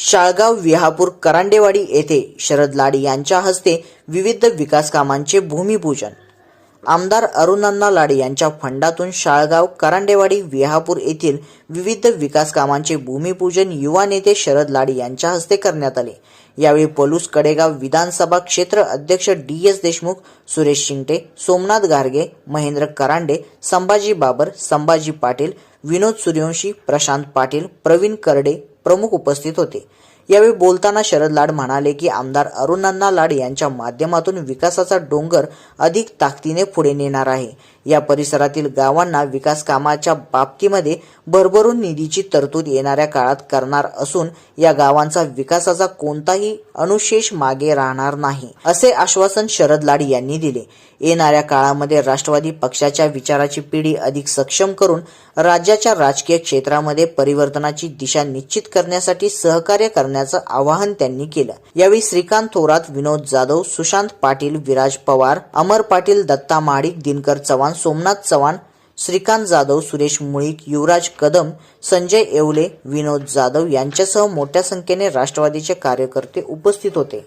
शाळगाव विहापूर करांडेवाडी येथे शरद लाड यांच्या हस्ते विविध विकास कामांचे भूमिपूजन आमदार अरुणांना लाडे यांच्या फंडातून शाळगाव करांडेवाडी विहापूर येथील विविध विकास कामांचे भूमिपूजन युवा नेते शरद लाडे यांच्या हस्ते करण्यात आले. यावेळी पलूस कडेगाव विधानसभा क्षेत्र अध्यक्ष डी एस देशमुख सुरेश शिंगटे सोमनाथ गारगे महेंद्र करांडे संभाजी बाबर संभाजी पाटील विनोद सूर्यवंशी प्रशांत पाटील प्रवीण करडे प्रमुख उपस्थित होते. यावेळी बोलताना शरद लाड म्हणाले की आमदार अरुणांना लाड यांच्या माध्यमातून विकासाचा डोंगर अधिक ताकदीने पुढे नेणार आहे. या परिसरातील गावांना विकास कामाच्या बाबतीमध्ये भरभरून निधीची तरतूद येणाऱ्या काळात करणार असून या गावांचा विकासाचा कोणताही अनुशेष मागे राहणार नाही असे आश्वासन शरद लाड यांनी दिले. येणाऱ्या काळामध्ये राष्ट्रवादी पक्षाच्या विचाराची पिढी अधिक सक्षम करून राज्याच्या राजकीय क्षेत्रामध्ये परिवर्तनाची दिशा निश्चित करण्यासाठी सहकार्य करण्याचं आवाहन त्यांनी केलं. यावेळी श्रीकांत थोरात विनोद जाधव सुशांत पाटील विराज पवार अमर पाटील दत्ता महाडिक दिनकर चव्हाण सोमनाथ चव्हाण श्रीकांत जाधव सुरेश मुळीक युवराज कदम संजय येवले विनोद जाधव यांच्यासह मोठ्या संख्येने राष्ट्रवादीचे कार्यकर्ते उपस्थित होते.